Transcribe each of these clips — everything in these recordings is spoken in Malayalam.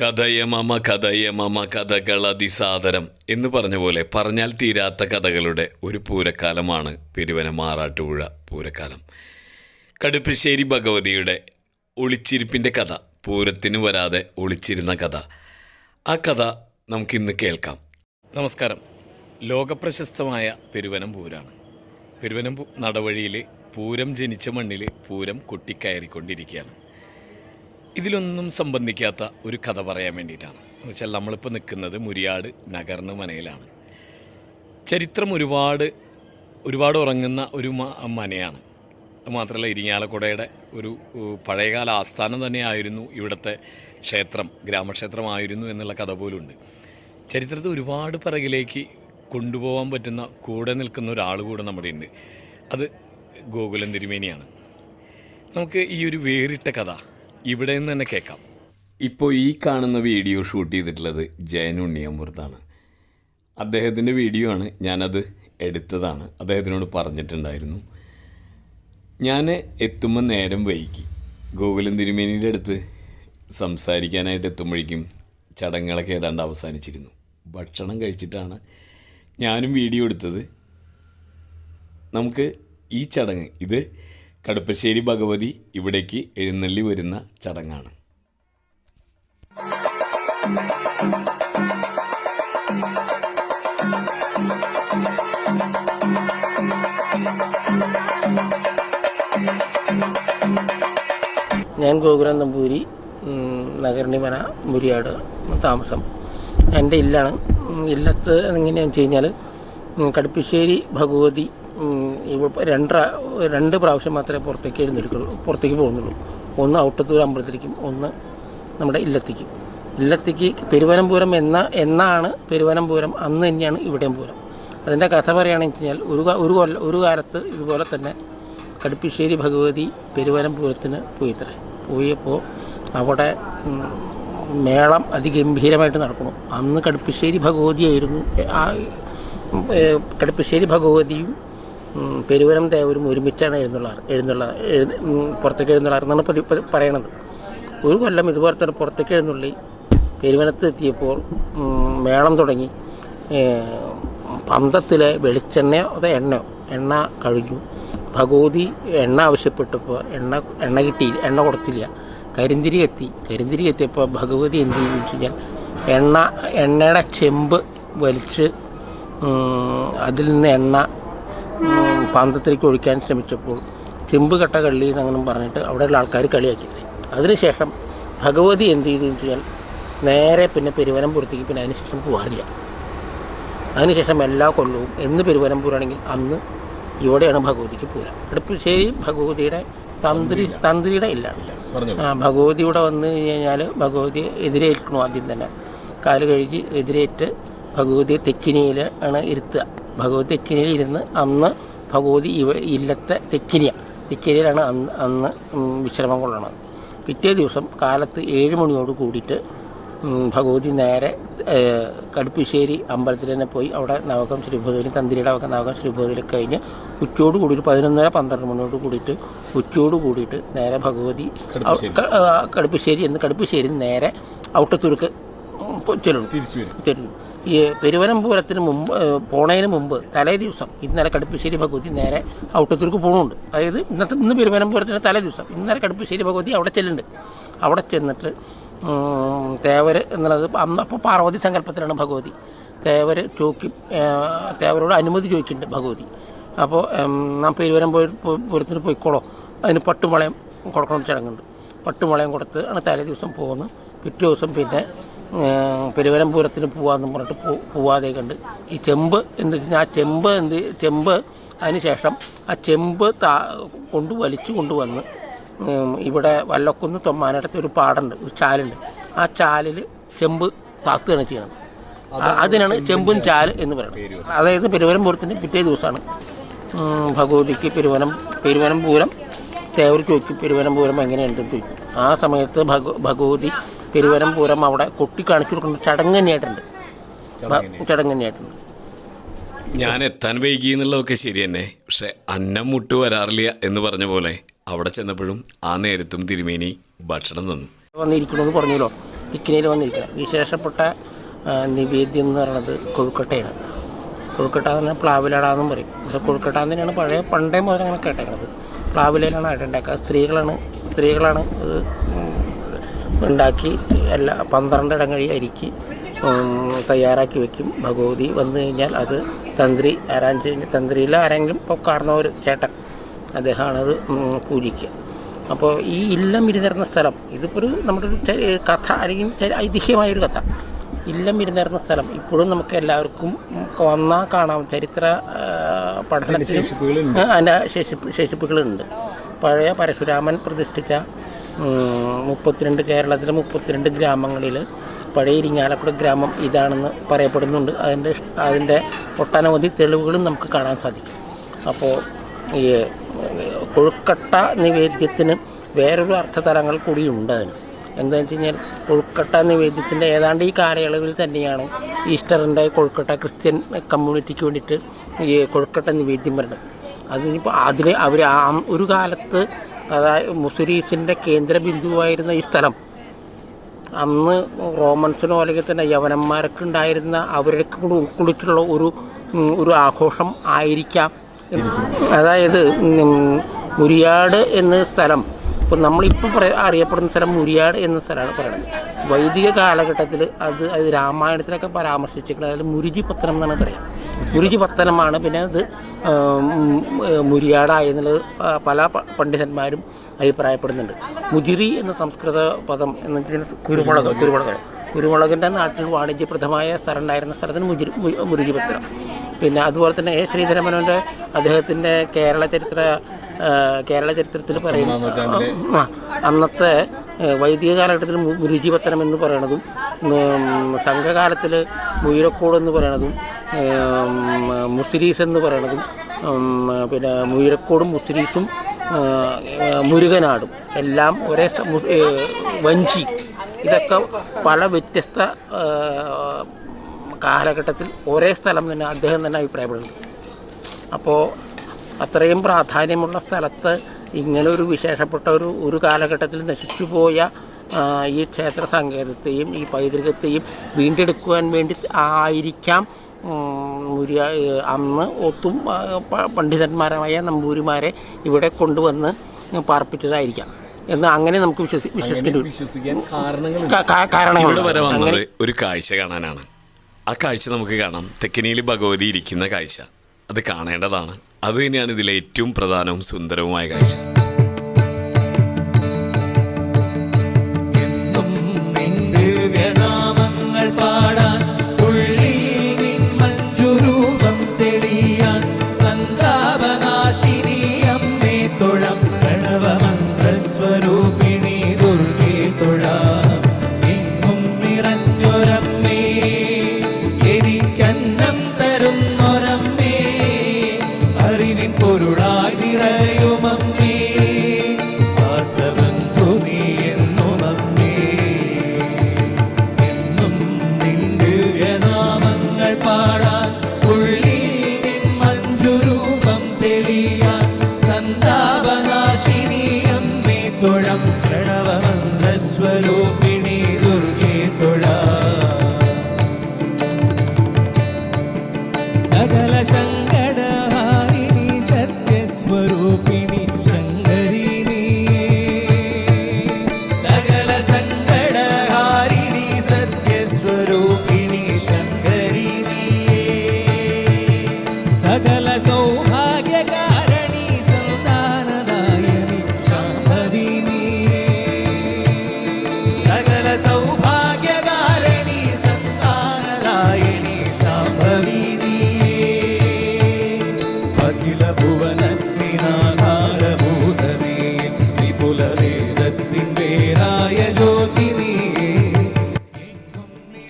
കഥയമമ കഥയമമ കഥകൾ അതിസാദരം എന്ന് പറഞ്ഞ പോലെ പറഞ്ഞാൽ തീരാത്ത കഥകളുടെ ഒരു പൂരക്കാലമാണ് പെരുവന മാറാട്ടുപുഴ പൂരക്കാലം. കടുപ്പശ്ശേരി ഭഗവതിയുടെ ഒളിച്ചിരിപ്പിന്റെ കഥ പൂരത്തിന് വരാതെ ഒളിച്ചിരുന്ന കഥ. ആ കഥ നമുക്കിന്ന് കേൾക്കാം. നമസ്കാരം. ലോകപ്രശസ്തമായ പെരുവനം പൂരാണ്. പെരുവനം നടവഴിയിൽ പൂരം ജനിച്ച മണ്ണിൽ പൂരം കൊട്ടിക്കയറിക്കൊണ്ടിരിക്കുകയാണ്. ഇതിലൊന്നും സംബന്ധിക്കാത്ത ഒരു കഥ പറയാൻ വേണ്ടിയിട്ടാണ്. എന്ന് വെച്ചാൽ നമ്മളിപ്പോൾ നിൽക്കുന്നത് മുരിയാട് നഗർന്ന് മനയിലാണ്. ചരിത്രം ഒരുപാട് ഒരുപാട് ഉറങ്ങുന്ന ഒരു മനയാണ്. മാത്രമല്ല ഇരിങ്ങാലക്കുടയുടെ ഒരു പഴയകാല ആസ്ഥാനം തന്നെയായിരുന്നു ഇവിടുത്തെ ക്ഷേത്രം ഗ്രാമക്ഷേത്രമായിരുന്നു എന്നുള്ള കഥ പോലുണ്ട്. ചരിത്രത്തെ ഒരുപാട് പിറകിലേക്ക് കൊണ്ടുപോകാൻ പറ്റുന്ന കൂടെ നിൽക്കുന്ന ഒരാൾ കൂടെ നമ്മുടെ ഉണ്ട് അത് ഗോകുലം തിരുമേനിയാണ്. നമുക്ക് ഈ ഒരു വേറിട്ട കഥ ഇവിടെ നിന്ന് തന്നെ കേൾക്കാം. ഇപ്പോൾ ഈ കാണുന്ന വീഡിയോ ഷൂട്ട് ചെയ്തിട്ടുള്ളത് ജയൻ ഉണ്ണിയമ്പുറത്താണ് അദ്ദേഹത്തിന്റെ വീഡിയോ ആണ് ഞാനത് എടുത്തതാണ്. അദ്ദേഹത്തിനോട് പറഞ്ഞിട്ടുണ്ടായിരുന്നു. ഞാൻ എത്തുമ്പോൾ നേരം വൈകി. ഗോകുലം തിരുമേനിയുടെ അടുത്ത് സംസാരിക്കാനായിട്ട് എത്തുമ്പോഴേക്കും ചടങ്ങുകളൊക്കെ ഏതാണ്ട് അവസാനിച്ചിരുന്നു. ഭക്ഷണം കഴിച്ചിട്ടാണ് ഞാനും വീഡിയോ എടുത്തത്. നമുക്ക് ഈ ചടങ്ങ് ഇത് കടുപ്പശ്ശേരി ഭഗവതി ഇവിടേക്ക് എഴുന്നള്ളി വരുന്ന ചടങ്ങാണ്. ഞാൻ ഗോകുലം നമ്പൂരി നഗരണിമന മുരിയാട് താമസം. എന്റെ ഇല്ലാണ്. ഇല്ലത്ത് എങ്ങനെയാണെന്ന് വെച്ച് കഴിഞ്ഞാൽ കടുപ്പശ്ശേരി ഭഗവതി ഉം, രണ്ട രണ്ട് പ്രാവശ്യം മാത്രമേ പുറത്തേക്ക് എഴുന്നേൽക്കുള്ളൂ പുറത്തേക്ക് പോകുന്നുള്ളൂ. ഒന്ന് ഔട്ടത്തൂർ അമ്പലത്തിലേക്കും ഒന്ന് നമ്മുടെ ഇല്ലത്തേക്കും. ഇല്ലത്തേക്ക് പെരുവനംപൂരം എന്ന എന്നാണ് പെരുവനംപൂരം അന്ന് തന്നെയാണ് ഇവിടെയും പൂരം. അതിന്റെ കഥ പറയുകയാണെന്ന് വെച്ച് കഴിഞ്ഞാൽ ഒരു ഒരു കൊല്ല ഒരു കാലത്ത് ഇതുപോലെ തന്നെ കടുപ്പിശ്ശേരി ഭഗവതി പെരുവനംപുരത്തിന് പോയിത്രേ. പോയപ്പോൾ അവിടെ മേളം അതിഗംഭീരമായിട്ട് നടക്കുന്നു. അന്ന് കടുപ്പിശ്ശേരി ഭഗവതിയായിരുന്നു ആ കടുപ്പിശ്ശേരി ഭഗവതിയും പെരുവനം ദേവരും ഒരുമിച്ചാണ് എഴുന്നള്ളാറ് എഴുന്നള്ള പുറത്തേക്ക് എഴുന്നള്ളാറ് എന്നാണ് പതി പറയണത്. ഒരു കൊല്ലം ഇതുപോലെ തന്നെ പുറത്തേക്ക് എഴുന്നള്ളി പെരുവനത്ത് എത്തിയപ്പോൾ മേളം തുടങ്ങി. പന്തത്തിലെ വെളിച്ചെണ്ണയോ അതോ എണ്ണയോ എണ്ണ കഴിഞ്ഞു ഭഗവതി എണ്ണ ആവശ്യപ്പെട്ടപ്പോൾ എണ്ണ എണ്ണ കിട്ടിയില്ല എണ്ണ കൊടുത്തില്ല. കരിന്തിരി എത്തി. കരിന്തിരി എത്തിയപ്പോൾ ഭഗവതി എന്ത് ചെയ്തു കഴിഞ്ഞാൽ എണ്ണ എണ്ണയുടെ ചെമ്പ് വലിച്ച് അതിൽ നിന്ന് എണ്ണ പാന്തത്തിലേക്ക് ഒഴിക്കാൻ ശ്രമിച്ചപ്പോൾ ചെമ്പ് കട്ട കള്ളി എന്നങ്ങനെ പറഞ്ഞിട്ട് അവിടെയുള്ള ആൾക്കാർ കളിയാക്കിയത് അതിനുശേഷം ഭഗവതി എന്ത് ചെയ്തു വെച്ച് കഴിഞ്ഞാൽ നേരെ പിന്നെ പെരുവനംപുരത്തേക്ക് പിന്നെ അതിനുശേഷം പോകാറില്ല അതിനുശേഷം എല്ലാ കൊല്ലവും എന്ന് പെരുവനംപൂരാണെങ്കിൽ അന്ന് ഇവിടെയാണ് ഭഗവതിക്ക് പൂരം. അടുപ്പശ്ശേരി ഭഗവതിയുടെ തന്ത്രി തന്ത്രിയുടെ ഇല്ല. ആ ഭഗവതി ഭഗവതിയുടെ വന്ന് കഴിഞ്ഞാൽ ഭഗവതി എതിരേൽക്കണു ആദ്യം തന്നെ. കാൽ കഴുകി എതിരേറ്റ് ഭഗവതിയെ തെക്കിനിയിൽ ആണ് ഇരുത്തുക. ഭഗവതി തെക്കിനിയിൽ ഇരുന്ന് അന്ന് ഭഗവതി ഇവ ഇല്ലത്തെ തെക്കിനിയ. തെക്കിനിയിലാണ് അന്ന് അന്ന് വിശ്രമം കൊള്ളണത് പിറ്റേ ദിവസം കാലത്ത് ഏഴ് മണിയോട് കൂടിയിട്ട് ഭഗവതി നേരെ കടുപ്പിശ്ശേരി അമ്പലത്തിൽ തന്നെ പോയി അവിടെ നവകം ശ്രീഭൂതരി തന്ത്രിയുടെ ഒക്കെ നവകം ശ്രീഭൂതരി കഴിഞ്ഞ് ഉച്ചയോട് കൂടി ഒരു പതിനൊന്നര പന്ത്രണ്ട് മണിയോട് കൂടിയിട്ട് ഉച്ചയോട് കൂടിയിട്ട് നേരെ ഭഗവതി കടുപ്പിശ്ശേരി. എന്ന് കടുപ്പശ്ശേരി നേരെ ഔട്ടത്തൂർക്ക് ചെല്ലുന്നു. ചെല്ലുന്നു. ഈ പെരുവനമ്പൂരത്തിന് മുമ്പ് പോണതിന് മുമ്പ് തലേ ദിവസം ഇന്നലെ കടുപ്പശ്ശേരി ഭഗവതി നേരെ ഔട്ടത്തൂർക്ക് പോകുന്നുണ്ട് അതായത് ഇന്നത്തെ ഇന്ന് പെരുവനമ്പുരത്തിന്റെ തലേ ദിവസം ഇന്നലെ കടുപ്പശ്ശേരി ഭഗവതി അവിടെ ചെല്ലുന്നുണ്ട്. അവിടെ ചെന്നിട്ട് തേവർ എന്നുള്ളത് അന്ന് അപ്പോൾ പാർവതി സങ്കല്പത്തിലാണ് ഭഗവതി. തേവർ ചോക്കി തേവരോട് അനുമതി ചോദിക്കുന്നുണ്ട് ഭഗവതി. അപ്പോൾ നാം പെരുവരം പൂരത്തിന് പോയിക്കോളോ. അതിന് പട്ടുമളയം കൊടുക്കണം ചടങ്ങുണ്ട്. പട്ടുമളയം കൊടുത്ത് ആണ് തലേ ദിവസം പോകുന്നു പിറ്റേ ദിവസം പിന്നെ ഏഹ്, പെരുവരം പോവാന്ന് പറഞ്ഞിട്ട് പോ പോവാതെ കണ്ട്. ഈ ചെമ്പ് എന്ത് വെച്ചാൽ ആ ചെമ്പ് എന്ത് ചെമ്പ് അതിന് ശേഷം ആ ചെമ്പ് താ കൊണ്ട് വലിച്ചു കൊണ്ടുവന്ന് ഇവിടെ വല്ലക്കുന്ന് തൊമ്മാനടുത്ത് ഒരു പാടുണ്ട് ഒരു ചാലുണ്ട്. ആ ചാലിൽ ചെമ്പ് താത്തുകയാണ് ചെയ്യുന്നത് അതിനാണ് ചെമ്പും ചാൽ എന്ന് പറയുന്നത്. അതായത് പെരുവനംപൂരത്തിന്റെ പിറ്റേ ദിവസമാണ്. ഭഗവതിക്ക് പെരുവനം പെരുവനം പൂരം തേവർക്ക് ചോദിക്കും പെരുവനം പൂരം എങ്ങനെയുണ്ടെന്ന് ചോദിക്കും. ആ സമയത്ത് ഭഗ ഭഗവതി പെരുവനം പൂരം അവിടെ കൊട്ടി കാണിച്ചു കൊടുക്കുന്ന ചടങ്ങ് തന്നെയായിട്ടുണ്ട്. ചടങ്ങ് തന്നെയായിട്ടുണ്ട്. ഞാൻ എത്താൻ വൈകി എന്നുള്ളതൊക്കെ ശരി തന്നെ. പക്ഷെ അന്നം മുട്ട് വരാറില്ല എന്ന് പറഞ്ഞ പോലെ അവിടെ ചെന്നപ്പോഴും ആ നേരത്തും തിരുമേനി ഭക്ഷണം തന്നു. വന്നിരിക്കണമെന്ന് പറഞ്ഞല്ലോ. തിക്കിനയിൽ വന്നിരിക്കണം. വിശേഷപ്പെട്ട നിവേദ്യം എന്ന് പറയുന്നത് കൊഴുക്കട്ടയാണ്. കൊഴുക്കട്ട എന്ന് പറഞ്ഞാൽ പ്ലാവിലടാന്നും പറയും. പക്ഷേ കൊഴുക്കട്ട എന്ന് തന്നെയാണ് പഴയ പണ്ടേ മുതൽ അങ്ങനെ കേട്ടേക്കുന്നത് പ്ലാവിലയിലാണ് അട ഉണ്ടാക്കുക സ്ത്രീകളാണ് സ്ത്രീകളാണ് ഇത് ഉണ്ടാക്കി എല്ലാ പന്ത്രണ്ട് ഇടം കഴി അരിക്ക് തയ്യാറാക്കി വെക്കും. ഭഗവതി വന്നു കഴിഞ്ഞാൽ അത് തന്ത്രി ആരാൻ തന്ത്രിയിൽ ആരെങ്കിലും ഇപ്പോൾ കാണുന്ന ഒരു ചേട്ടൻ അദ്ദേഹമാണത് പൂജിക്കുക. അപ്പോൾ ഈ ഇല്ലം ഇരുന്നിരുന്ന സ്ഥലം ഇതിപ്പോൾ ഒരു നമ്മുടെ ഒരു കഥ അല്ലെങ്കിൽ ഐതിഹ്യമായൊരു കഥ. ഇല്ലം ഇരുന്നിരുന്ന സ്ഥലം ഇപ്പോഴും നമുക്ക് എല്ലാവർക്കും വന്നാൽ കാണാം. ചരിത്ര പഠന പഠനത്തിലും ശേഷിപ്പ് ശേഷിപ്പുകളുണ്ട്. പഴയ പരശുരാമൻ പ്രതിഷ്ഠിച്ച മുപ്പത്തിരണ്ട് കേരളത്തിലെ മുപ്പത്തിരണ്ട് ഗ്രാമങ്ങളിൽ പഴയ ഗ്രാമം ഇതാണെന്ന് പറയപ്പെടുന്നുണ്ട്. അതിന്റെ അതിന്റെ ഒട്ടനവധി തെളിവുകളും നമുക്ക് കാണാൻ സാധിക്കും. അപ്പോൾ ഈ കൊഴുക്കട്ട നിവേദ്യത്തിന് വേറൊരു അർത്ഥതലങ്ങൾ കൂടിയുണ്ട് അതിന്. എന്താണെന്ന് വെച്ച് കഴിഞ്ഞാൽ കൊഴുക്കട്ട നിവേദ്യത്തിന്റെ ഏതാണ്ട് ഈ കാലയളവിൽ തന്നെയാണ് ഈസ്റ്ററിന്റെ കൊഴുക്കട്ട ക്രിസ്ത്യൻ കമ്മ്യൂണിറ്റിക്ക് വേണ്ടിയിട്ട് ഈ കൊഴുക്കട്ട നിവേദ്യം വരുന്നത്. അതിനിപ്പോൾ അതിൽ അവർ ആ ഒരു കാലത്ത് അതായത് മുസുരീസിന്റെ കേന്ദ്ര ബിന്ദുവായിരുന്ന ഈ സ്ഥലം. അന്ന് റോമൻസിനോ അല്ലെങ്കിൽ തന്നെ യവനന്മാരൊക്കെ ഉണ്ടായിരുന്ന അവരൊക്കെ കൂടി ഉൾക്കൊള്ളിച്ചുള്ള ഒരു ഒരു ആഘോഷം ആയിരിക്കാം. അതായത് മുരിയാട് എന്ന സ്ഥലം. ഇപ്പം നമ്മളിപ്പോൾ പറയ അറിയപ്പെടുന്ന സ്ഥലം മുരിയാട് എന്ന സ്ഥലമാണ് പറയുന്നത്. വൈദിക കാലഘട്ടത്തിൽ അത് അത് രാമായണത്തിലൊക്കെ പരാമർശിച്ചിട്ടുണ്ട് അതായത് മുരുജിപത്തനം എന്നാണ് പറയുക മുരുജിപത്തനമാണ് പിന്നെ ഇത് മുരിയാടായെന്നുള്ളത് പല പണ്ഡിതന്മാരും അഭിപ്രായപ്പെടുന്നുണ്ട്. മുജിരി എന്ന സംസ്കൃത പദം എന്ന് വെച്ചാൽ കുരുമുളക് കുരുമുളക്. കുരുമുളകിന്റെ നാട്ടിൽ വാണിജ്യപ്രദമായ സ്ഥലം ഉണ്ടായിരുന്ന സ്ഥലത്തിന് മുജിരി മുരുകി പത്തനം പിന്നെ അതുപോലെ തന്നെ എ. ശ്രീധരമനോന്റെ അദ്ദേഹത്തിന്റെ കേരള ചരിത്ര കേരള ചരിത്രത്തിൽ പറയുന്ന അന്നത്തെ വൈദിക കാലഘട്ടത്തിൽ മുരുചിപത്തനം എന്ന് പറയണതും സംഘകാലത്തിൽ മുയിരക്കോട് എന്ന് പറയണതും മുസിരീസ് എന്ന് പറയണതും പിന്നെ മുയിരക്കോടും മുസിരീസും മുരുകനാടും എല്ലാം ഒരേ വഞ്ചി. ഇതൊക്കെ പല വ്യത്യസ്ത കാലഘട്ടത്തിൽ ഒരേ സ്ഥലം തന്നെ അദ്ദേഹം തന്നെ അഭിപ്രായപ്പെടുന്നു. അപ്പോൾ അത്രയും പ്രാധാന്യമുള്ള സ്ഥലത്ത് ഇങ്ങനെ ഒരു വിശേഷപ്പെട്ട ഒരു ഒരു കാലഘട്ടത്തിൽ നശിച്ചുപോയ പോയ ഈ ക്ഷേത്ര സങ്കേതത്തെയും ഈ പൈതൃകത്തെയും വീണ്ടെടുക്കുവാൻ വേണ്ടി ആയിരിക്കാം മുരിയ അന്ന് ഒത്തും പണ്ഡിതന്മാരായ നമ്പൂരിമാരെ ഇവിടെ കൊണ്ടുവന്ന് പാർപ്പിച്ചതായിരിക്കാം എന്ന് അങ്ങനെ നമുക്ക് വിശ്വസിക്കാൻ കാരണങ്ങൾ അങ്ങനെ ഒരു കാഴ്ച കാണാനാണ്. ആ കാഴ്ച നമുക്ക് കാണാം. തെക്കനിയിൽ ഭഗവതി ഇരിക്കുന്ന കാഴ്ച. അത് കാണേണ്ടതാണ്. അത് തന്നെയാണ് ഇതിലെ ഏറ്റവും പ്രധാനവും സുന്ദരവുമായ കാഴ്ച. स्वरूप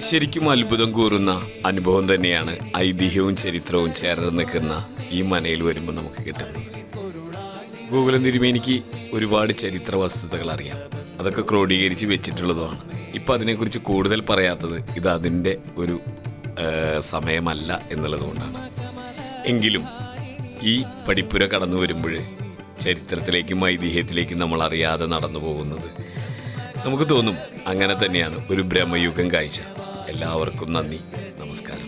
ശരിക്കും അത്ഭുതം കൂറുന്ന അനുഭവം തന്നെയാണ് ഐതിഹ്യവും ചരിത്രവും ചേർന്ന് നിൽക്കുന്ന ഈ മനയിൽ വരുമ്പോൾ നമുക്ക് കിട്ടുന്നത്. ഗൂഗിളും തിരുമേനിക്ക് ഒരുപാട് ചരിത്ര വസ്തുതകൾ അറിയാം. അതൊക്കെ ക്രോഡീകരിച്ച് വെച്ചിട്ടുള്ളതുമാണ്. ഇപ്പം അതിനെക്കുറിച്ച് കൂടുതൽ പറയാത്തത് ഇത് അതിന്റെ ഒരു സമയമല്ല എന്നുള്ളത് കൊണ്ടാണ്. എങ്കിലും ഈ പഠിപ്പുര കടന്നു വരുമ്പോൾ ചരിത്രത്തിലേക്കും ഐതിഹ്യത്തിലേക്കും നമ്മൾ അറിയാതെ നടന്നു പോകുന്നത്. നമുക്ക് തോന്നും അങ്ങനെ തന്നെയാണ് ഒരു ബ്രഹ്മയുഗം കാഴ്ച. എല്ലാവർക്കും നന്ദി. നമസ്കാരം.